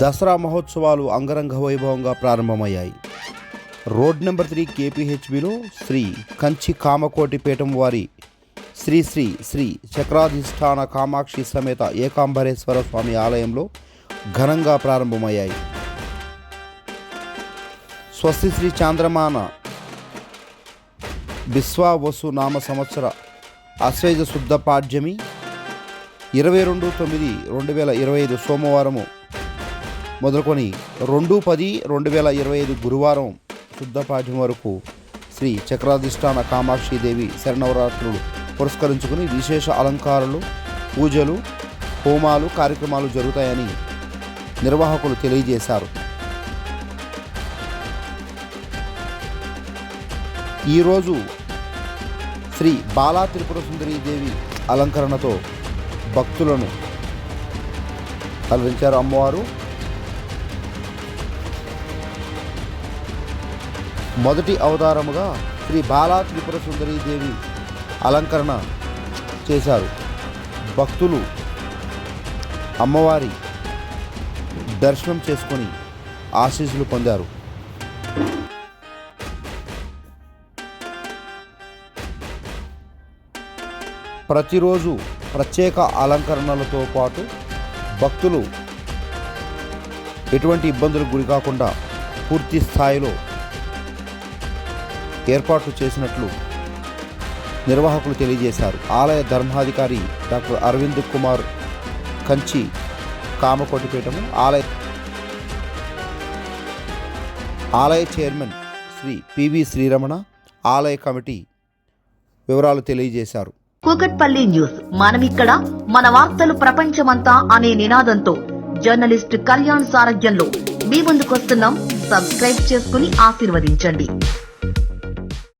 దసరా మహోత్సవాలు అంగరంగ వైభవంగా ప్రారంభమయ్యాయి. రోడ్ నెంబర్ త్రీ కేపీహెచ్బిలో శ్రీ కంచి కామకోటిపేటం వారి శ్రీ శ్రీ శ్రీ చక్రాధిష్టాన కామాక్షి సమేత ఏకాంబరేశ్వర స్వామి ఆలయంలో ఘనంగా ప్రారంభమయ్యాయి. స్వస్తి శ్రీ చాంద్రమాన బిస్వావసు నామ సంవత్సర అశ్వేజ శుద్ధ పాడ్యమి ఇరవై రెండు తొమ్మిది రెండు వేల ఇరవై ఐదు సోమవారము మొదలుకొని రెండు పది రెండు వేల ఇరవై ఐదు గురువారం శుద్ధ పాఠ్యం వరకు శ్రీ చక్రాధిష్టాన కామాక్షిదేవి శరణవరాత్రులు పురస్కరించుకుని విశేష అలంకారాలు పూజలు హోమాలు కార్యక్రమాలు జరుగుతాయని నిర్వాహకులు తెలియజేశారు. ఈరోజు శ్రీ బాలా త్రిపుర సుందరీ దేవి అలంకరణతో భక్తులను అలరించారు అమ్మవారు. మొదటి అవతారముగా శ్రీ బాలా త్రిపుర దేవి అలంకరణ చేశారు. భక్తులు అమ్మవారి దర్శనం చేసుకొని ఆశీస్సులు పొందారు. ప్రతిరోజు ప్రత్యేక అలంకరణలతో పాటు భక్తులు ఎటువంటి ఇబ్బందులకు గురి కాకుండా పూర్తి స్థాయిలో ఏర్పాట్లు చేసినట్లు నిర్వాహకులు తెలియజేశారు. ఆలయ ధర్మాధికారి డాక్టర్ అరవింద్ కుమార్ కంచి కామకోటిపీఠము ఆలయ ఆలయ చైర్మన్ శ్రీ పివి శ్రీరమణ ఆలయ కమిటీ వివరాలు తెలియజేశారు. కూకట్పల్లి న్యూస్. మనమిక్కడ మన వార్తలు ప్రపంచమంతా అనే నినాదంతో జర్నలిస్ట్ కళ్యాణ్ సారథ్యంలో మీ ముందుకొస్తున్నాం. సబ్స్క్రైబ్ చేసుకుని ఆశీర్వదించండి.